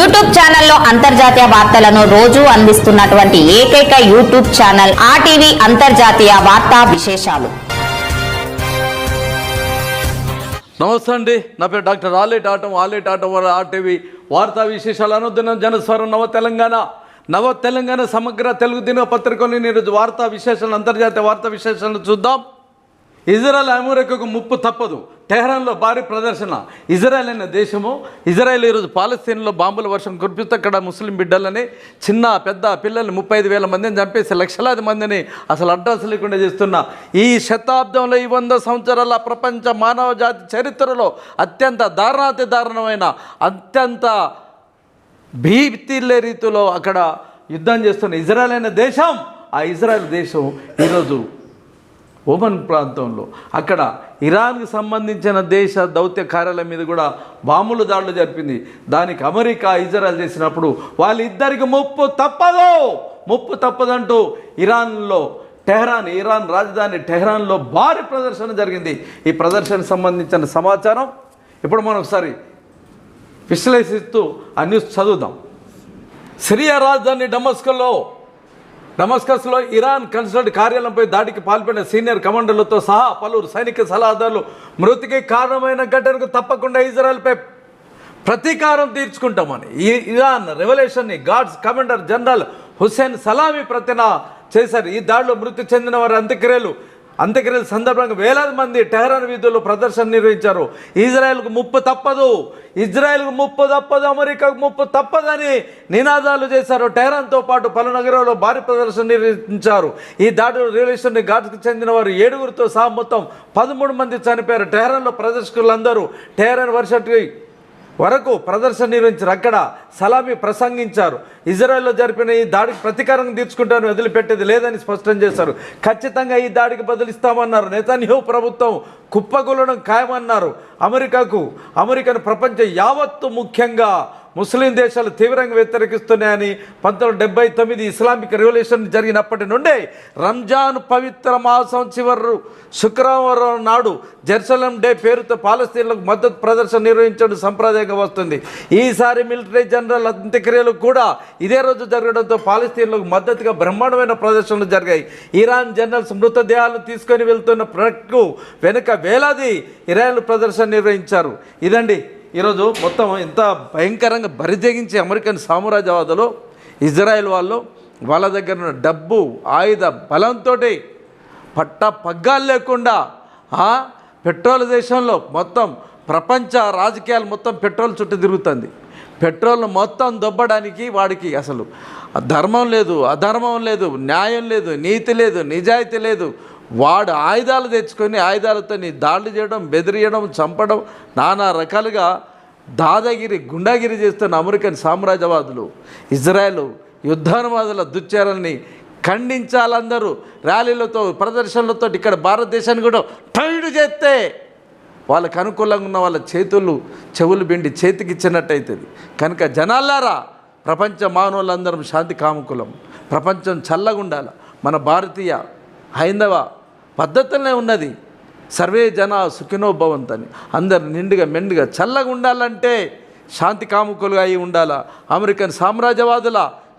YouTube ఛానల్లో అంతర్జాతీయ వార్తలను రోజు అందిస్తున్నటువంటి ఏకైక యూట్యూబ్ ఛానల్ ఆర్టీవీ అంతర్జాతీయ వార్తా విశేషాలు. నమస్తే అండి. నా పేరు డాక్టర్ ఆలేట్ ఆటం ఆలేట్ ఆటం వారి ఆర్టీవీ వార్తా విశేషాలు. అనుదినం జనస్వరం నవ తెలంగాణ నవ తెలంగాణ సమగ్ర తెలుగు దిన పత్రికలోని ఈరోజు వార్తా విశేషాలు అంతర్జాతీయ వార్తా విశేషాలను చూద్దాం. ఇజ్రాయల్ అమెరికాకు ముప్పు తప్పదు. టెహరాన్లో భారీ ప్రదర్శన. ఇజ్రాయెల్ అనే దేశము ఇజ్రాయెల్ ఈరోజు పాలస్తీన్లో బాంబుల వర్షం కురిపిస్తూ అక్కడ ముస్లిం బిడ్డలని చిన్న పెద్ద పిల్లల్ని ముప్పై ఐదు వేల మందిని చంపేసి లక్షలాది మందిని అసలు అడ్రస్ లేకుండా చేస్తున్న ఈ శతాబ్దంలో ఈ వంద సంవత్సరాల ప్రపంచ మానవ జాతి చరిత్రలో అత్యంత దారుణాతి దారుణమైన అత్యంత భీతిల్లే రీతిలో అక్కడ యుద్ధం చేస్తున్న ఇజ్రాయెల్ అనే దేశం. ఆ ఇజ్రాయెల్ దేశం ఈరోజు ఓమన్ ప్రాంతంలో. అక్కడ ఇరాన్కి సంబంధించిన దేశ దౌత్య కార్యాలయం మీద కూడా బాంబులు దాడులు జరిపింది. దానికి అమెరికా ఇజ్రాయల్ చేసినప్పుడు వాళ్ళిద్దరికి ముప్పు తప్పదు. ముప్పు తప్పదంటూ ఇరాన్లో టెహ్రాన్ ఇరాన్ రాజధాని టెహ్రాన్లో భారీ ప్రదర్శన జరిగింది. ఈ ప్రదర్శనకు సంబంధించిన సమాచారం ఇప్పుడు మనం ఒకసారి విశ్లేషిస్తూ ఆ న్యూస్ చదువుదాం. సిరియా రాజధాని డమస్కలో డమస్కస్లో ఇరాన్ కన్సల్ట్ కార్యాలయంపై దాడికి పాల్పడిన సీనియర్ కమాండర్లతో సహా పలువురు సైనిక సలహాదారులు మృతికి కారణమైన ఘటనకు తప్పకుండా ఇజ్రాయెల్పై ప్రతీకారం తీర్చుకుంటామని. ఈ Iran రెవల్యూషన్ని guards commander general Hussein Salami ప్రతిన చేశారు. ఈ దాడిలో మృతి చెందిన వారి అంత్యక్రియలు అంత్యక్రియల సందర్భంగా వేలాది మంది టెహరాన్ వీధుల్లో ప్రదర్శన నిర్వహించారు. ఇజ్రాయెల్కు ముప్పు తప్పదు. ఇజ్రాయెల్కు ముప్పు తప్పదు అమెరికాకు ముప్పు తప్పదని నినాదాలు చేశారు. టెహరాన్తో పాటు పలు నగరాల్లో భారీ ప్రదర్శన నిర్వహించారు. ఈ దాడులు రివల్యూషన్ ఘాట్కి చెందిన వారు ఏడుగురితో సహా మొత్తం పదమూడు మంది చనిపోయారు. టెహరాన్లో ప్రదర్శకులందరూ టెహరాన్ వర్షటి వరకు ప్రదర్శన నిర్వహించారు. అక్కడ సలామీ ప్రసంగించారు. ఇజ్రాయెల్లో జరిపిన ఈ దాడికి ప్రతీకారం తీర్చుకుంటాను వదిలిపెట్టేది లేదని స్పష్టం చేశారు. ఖచ్చితంగా ఈ దాడికి బదులిస్తామన్నారు నేతన్యూ ప్రభుత్వం కుప్పగొలడం ఖాయమన్నారు. అమెరికాకు అమెరికన్ ప్రపంచ యావత్తు ముఖ్యంగా ముస్లిం దేశాలు తీవ్రంగా వ్యతిరేకిస్తున్నాయని పంతొమ్మిది డెబ్బై తొమ్మిది ఇస్లామిక్ రెవల్యూషన్ జరిగినప్పటి నుండే రంజాన్ పవిత్ర మాసం చివరు శుక్రవారం నాడు జెరూసలం డే పేరుతో పాలస్తీన్లకు మద్దతు ప్రదర్శన నిర్వహించడం సంప్రదాయంగా వస్తుంది. ఈసారి మిలిటరీ జనరల్ అంత్యక్రియలు కూడా ఇదే రోజు జరగడంతో పాలస్తీన్లకు మద్దతుగా బ్రహ్మాండమైన ప్రదర్శనలు జరిగాయి. ఇరాన్ జనరల్స్ మృతదేహాలు తీసుకొని వెళ్తున్న ప్రక్కు వెనుక వేలాది ఇరాన్లు ప్రదర్శన నిర్వహించారు. ఇదండి ఈరోజు మొత్తం ఎంత భయంకరంగా బరితెగించే అమెరికన్ సామ్రాజ్యవాదులు ఇజ్రాయెల్ వాళ్ళు వాళ్ళ దగ్గర ఉన్న డబ్బు ఆయుధ బలంతో పట్ట పగ్గాలు లేకుండా పెట్రోల్ దేశంలో మొత్తం ప్రపంచ రాజకీయాలు మొత్తం పెట్రోల్ చుట్టూ తిరుగుతుంది. పెట్రోల్ మొత్తం దొబ్బడానికి వాడికి అసలు ధర్మం లేదు అధర్మం లేదు న్యాయం లేదు నీతి లేదు నిజాయితీ లేదు. వాడు ఆయుధాలు తెచ్చుకొని ఆయుధాలతో దాడులు చేయడం బెదిరియడం చంపడం నానా రకాలుగా దాదాగిరి గుండాగిరి చేస్తున్న అమెరికన్ సామ్రాజ్యవాదులు. ఇజ్రాయెల్ యుద్ధానువాదుల దుశ్చరణని ఖండించాలందరూ. ర్యాలీలతో ప్రదర్శనలతో ఇక్కడ భారతదేశాన్ని కూడా టైడు చేస్తే వాళ్ళకు అనుకూలంగా ఉన్న వాళ్ళ చేతులు చెవులు పిండి చేతికి ఇచ్చినట్టయితుంది కనుక జనాలారా ప్రపంచ మానవులందరం శాంతి కాముకులం. ప్రపంచం చల్లగా మన భారతీయ హైందవ పద్ధతులనే ఉన్నది. సర్వే జన సుఖినోభవంతని అందరు నిండుగా మెండుగా చల్లగా ఉండాలంటే శాంతి కాముకులుగా అయి ఉండాలా? అమెరికన్ సామ్రాజ్యవాదుల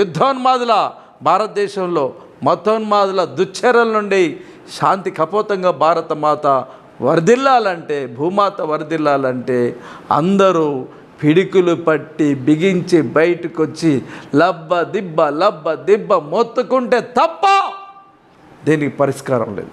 యుద్ధోన్మాదుల భారతదేశంలో మతోన్మాదుల దుశ్చర్యల నుండి శాంతి కపోతంగా భారత మాత వర్ధిల్లాలంటే భూమాత వర్ధిల్లాలంటే అందరూ పిడికులు పట్టి బిగించి బయటకు వచ్చి లబ్బ దిబ్బ లబ్బ దిబ్బ మొత్తుకుంటే తప్ప దీనికి పరిష్కారం లేదు.